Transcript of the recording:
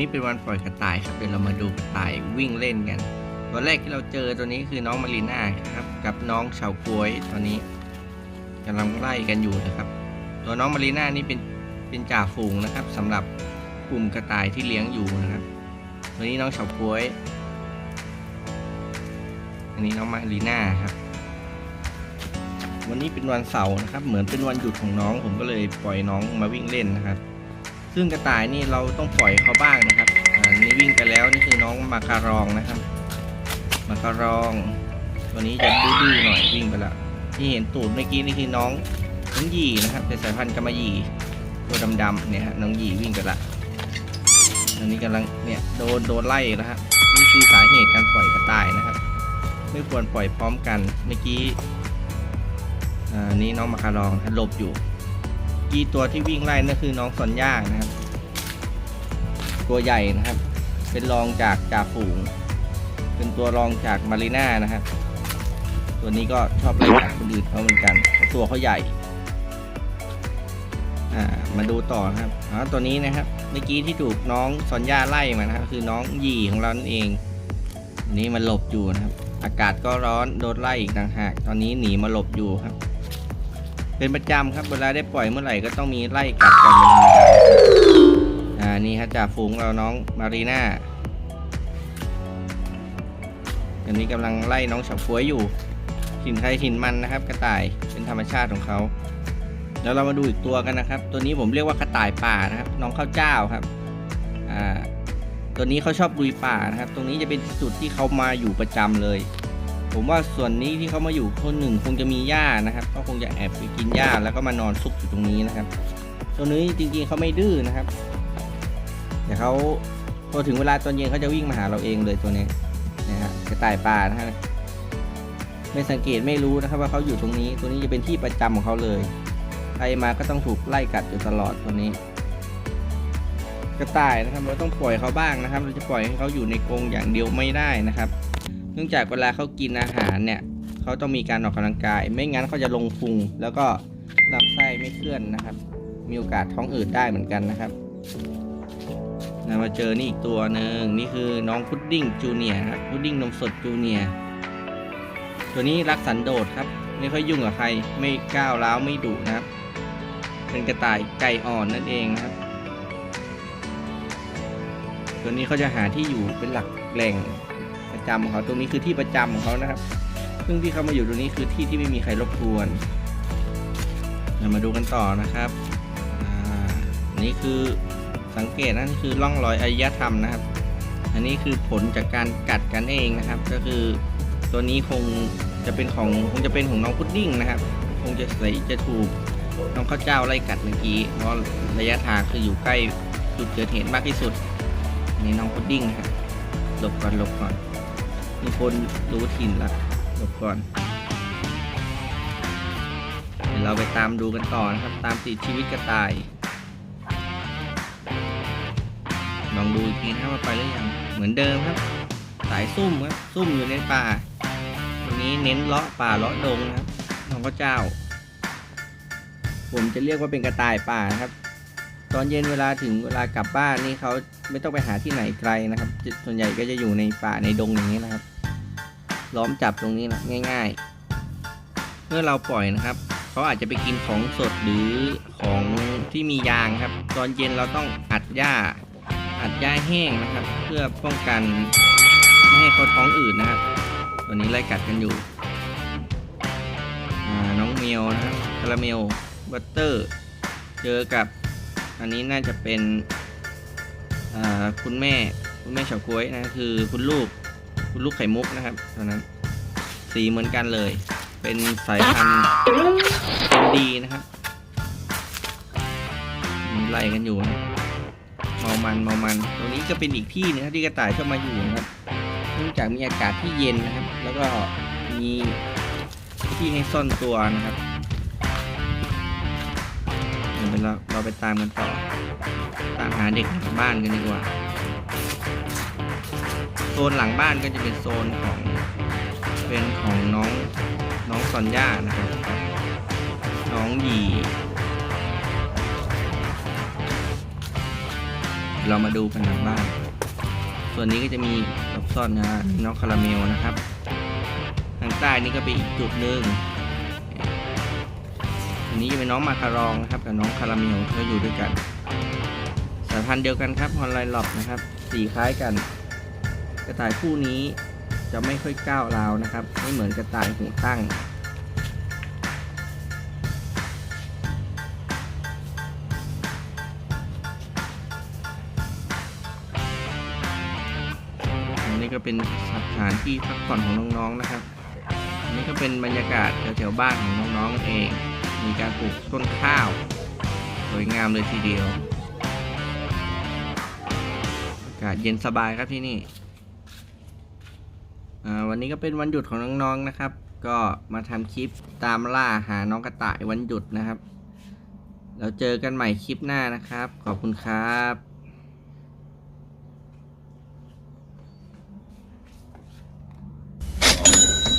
นี้เป็นวันปล่อยกระต่ายครับเดี๋ยวเรามาดูกระต่ายวิ่งเล่นกัน ตัวแรกที่เราเจอตัวนี้คือน้องมารีน่าครับ กับน้องเฉาก้วยตอนนี้กำลังไล่กันอยู่นะครับ ตัวน้องมารีน่านี่เป็นเป็นจ่าฝูงนะครับสำหรับกลุ่มกระต่ายที่เลี้ยงอยู่นะครับ ตัวนี้น้องเฉาก้วยอันนี้น้องมารีน่าครับ วันนี้เป็นวันเสาร์นะครับ เหมือนเป็นวันหยุดของน้อง ผมก็เลยปล่อยน้องมาวิ่งเล่นนะครับ ซึ่งกระต่ายนี่เราต้องปล่อยเขาบ้างนะครับอ่านี่วิ่งไปแล้วนี่คือน้องมาการองนะครับ มาการอง ตัวนี้จะดื้อๆหน่อยวิ่งไปแล้วที่เห็นตูดเมื่อกี้นี่คือน้องน้องหยีนะครับเป็นสายพันธุ์กำมะหยี่ตัวดำๆเนี่ยฮะน้องหยีวิ่งไปละอันนี้กำลังเนี่ยโดนโดนไล่แล้วฮะนี่คือสาเหตุการปล่อยกระต่ายนะครับ ไม่ควรปล่อยพร้อมกันเมื่อกี้อ่านี่น้องมาการองหลบอยู่ กีตัวที่วิ่งไล่นั่นคือน้องซอนย่านะครับ ตัวใหญ่นะครับ เป็นรองจากจ่าฝูง เป็นตัวรองจากมารีน่านะครับ ตัวนี้ก็ชอบไล่กัดคนอื่นเขาเหมือนกัน ตัวเขาใหญ่อ่ามาดูต่อนะครับอ๋อตัวนี้นะครับ เมื่อกี้ที่ถูกน้องซอนย่าไล่มานะครับ คือน้องหยี่ของเรานั่นเองอันนี้มันหลบอยู่นะครับ อากาศก็ร้อนโดนไล่อีกต่างหาก ตอนนี้หนีมาหลบอยู่ครับ เป็นประจำครับเวลาได้ปล่อยเมื่อไหร่ก็ต้องมีไล่กัดกันเป็นธรรมดาอ่านี่ครับจ่าฝูงเราน้องมารีน่าอันนี้กำลังไล่น้องเฉาฟ้วยอยู่ถิ่นใครถิ่นมันนะครับ กระต่ายเป็นธรรมชาติของเขาแล้วเรามาดูอีกตัวกันนะครับ ตัวนี้ผมเรียกว่ากระต่ายป่านะครับ น้องข้าวเจ้าครับอ่าตัวนี้เขาชอบลุยป่านะครับ ตรงนี้จะเป็นจุดที่เขามาอยู่ประจำเลย ผมว่าส่วนนี้ที่เขามาอยู่คนหนึ่งคงจะมีหญ้านะครับ ก็คงจะแอบไปกินหญ้าแล้วก็มานอนซุกอยู่ตรงนี้นะครับ ตัวนี้จริงๆเขาไม่ดื้อนะครับแต่เขาพอถึงเวลาตอนเย็นเขาจะวิ่งมาหาเราเองเลยตัวนี้นะฮะกระต่ายป่านะฮะไม่สังเกตไม่รู้นะครับว่าเขาอยู่ตรงนี้ ตัวนี้จะเป็นที่ประจำของเขาเลยใครมาก็ต้องถูกไล่กัดอยู่ตลอดตัวนี้ กระต่ายนะครับเราต้องปล่อยเขาบ้างนะครับ เราจะปล่อยให้เขาอยู่ในกรงอย่างเดียวไม่ได้นะครับ เนื่องจากเวลาเขากินอาหารเนี่ยเขาต้องมีการออกกำลังกาย ไม่งั้นเขาจะลงพุง แล้วก็ลำไส้ไม่เคลื่อนนะครับ มีโอกาสท้องอืดได้เหมือนกันนะครับนะมาเจอนี่อีกตัวหนึ่งนี่คือน้องพุดดิ้งจูเนียครับพุดดิ้งนมสดจูเนียตัวนี้รักสันโดษครับ ไม่ค่อยยุ่งกับใครไม่ก้าวร้าวไม่ดุนะครับ เป็นกระต่ายไก่อ่อนนั่นเองนะครับ ตัวนี้เขาจะหาที่อยู่เป็นหลักแหล่ง จำของเขาตรงนี้คือที่ประจำของเขานะครับ ซึ่งที่เขามาอยู่ตรงนี้คือที่ที่ไม่มีใครรบกวนเรามาดูกันต่อนะครับอ่าอันนี้คือสังเกตนั่นคือร่องรอยอารยธรรมนะครับ อันนี้คือผลจากการกัดกันเองนะครับ ก็คือตัวนี้คงจะเป็นของคงจะเป็นของน้องพุดดิ้งนะครับ คงจะใส่จะถูกน้องข้าวเจ้าไล่กัดเมื่อกี้ เพราะระยะทางคืออยู่ใกล้จุดเกิดเหตุมากที่สุดนนี่น้องพุดดิ้งครับหลบก่อนหลบก่อน มีคนรู้ถิ่นละหลบก่อน เดี๋ยวเราไปตามดูกันต่อนะครับ ตามติดชีวิตกระต่าย ลองดูอีกทีนะว่าไปหรือยัง เหมือนเดิมครับ สายซุ่มครับ ซุ่มอยู่ในป่าตัวนี้เน้นเลาะป่าเลาะดงนะครับน้องพระเจ้า ผมจะเรียกว่าเป็นกระต่ายป่านะครับ ตอนเย็นเวลาถึงเวลากลับบ้านนี่เขาไม่ต้องไปหาที่ไหนไกลนะครับ ส่วนใหญ่ก็จะอยู่ในป่าในดงอย่างนี้นะครับ ล้อมจับตรงนี้นะง่าย ๆ เมื่อเราปล่อยนะครับเขาอาจจะไปกินของสดหรือของที่มียางครับ ตอนเย็นเราต้องอัดหญ้า อัดหญ้าแห้งนะครับ เพื่อป้องกันไม่ให้เขาท้องอืดนะครับตัวนี้ไล่กัดกันอยู่น้องเมียวนะครับคาราเมลบัตเตอร์ เจอกับ อันนี้น่าจะเป็นคุณแม่คุณแม่เฉาก๊วยนะคือคุณลูกคุณลูกไข่มุกนะครับตอนนั้นสีเหมือนกันเลย เป็นสายพันธุ์เป็นดีนะครับไล่กันอยู่นะเมามันเมามันตรงนี้ก็เป็นอีกที่หนึงครับที่กระต่ายชอบมาอยู่นะครับเนื่องจากมีอากาศที่เย็นนะครับ แล้วก็มีที่ให้ซ่อนตัวนะครับ เดี๋ยวเราเราไปตามกันต่อ ตามหาเด็กหลังบ้านกันดีกว่า โซนหลังบ้านก็จะเป็นโซนของเป็นของน้องน้องซอนย่านะครับ น้องหยีเรามาดูกันหลังบ้าน ส่วนนี้ก็จะมีหลบซ่อนนะน้องคาราเมลนะครับ ทางใต้นี่ก็เป็นอีกจุดหนึ่ง อันนี้จะเป็นน้องมาคารองนะครับกับน้องคาราเมลเขาอยู่ด้วยกัน สายพันธุ์เดียวกันครับฮอนไลน์หลอบนะครับสีคล้ายกัน กระต่ายคู่นี้จะไม่ค่อยก้าวร้าวนะครับ ไม่เหมือนกระต่ายหูตั้งอันนี้ก็เป็นสถานที่พักผ่อนของน้องๆนะครับอันนี้ก็เป็นบรรยากาศแถวๆบ้านของน้องๆเอง มีการปลูกต้นข้าวสวยงามเลยทีเดียวอากาศเย็นสบายครับที่นี่วันนี้ก็เป็นวันหยุดของน้องๆนะครับ ก็มาทำคลิปตามล่าหาน้องกระต่ายวันหยุดนะครับ แล้วเจอกันใหม่คลิปหน้านะครับ ขอบคุณครับ